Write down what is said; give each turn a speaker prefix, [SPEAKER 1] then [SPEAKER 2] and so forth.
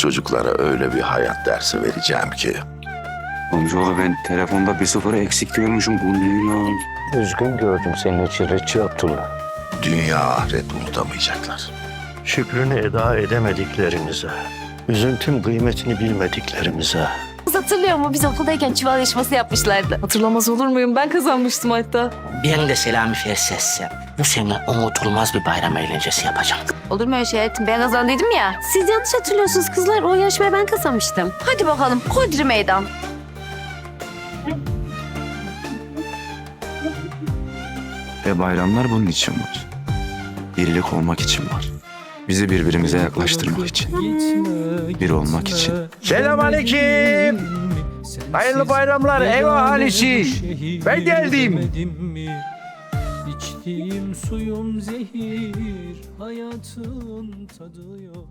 [SPEAKER 1] çocuklara öyle bir hayat dersi vereceğim ki
[SPEAKER 2] Amcaoğlu ben telefonda bir sıfır eksik diyormuşum. Bu ne lan?
[SPEAKER 3] Üzgün gördüm senin için Reçi Abdullah.
[SPEAKER 1] dünya ahiret unutamayacaklar.
[SPEAKER 3] Şükrünü eda edemediklerimize, üzüntün kıymetini bilmediklerimize,
[SPEAKER 4] hatırlıyor mu? Biz okuldayken çuval yarışması yapmışlardı. Hatırlamaz olur muyum? Ben kazanmıştım hatta.
[SPEAKER 5] Ben de Selami Fersesse. Bu sene unutulmaz bir bayram eğlencesi yapacağım.
[SPEAKER 4] Olur mu öyle şey hayatım? Ben kazandıydım ya. Siz yanlış hatırlıyorsunuz kızlar. O yarışmayı ben kazanmıştım. Hadi bakalım. Kodri meydan.
[SPEAKER 2] Ve bayramlar bunun için var. Birlik olmak için var. Bizi birbirimize yaklaştırmak için. Bir olmak için.
[SPEAKER 6] Selamünaleyküm. Hayırlı bayramlar ev ahalisi. Ben geldim.
[SPEAKER 7] İçtiğim suyum zehir, hayatın tadı yok.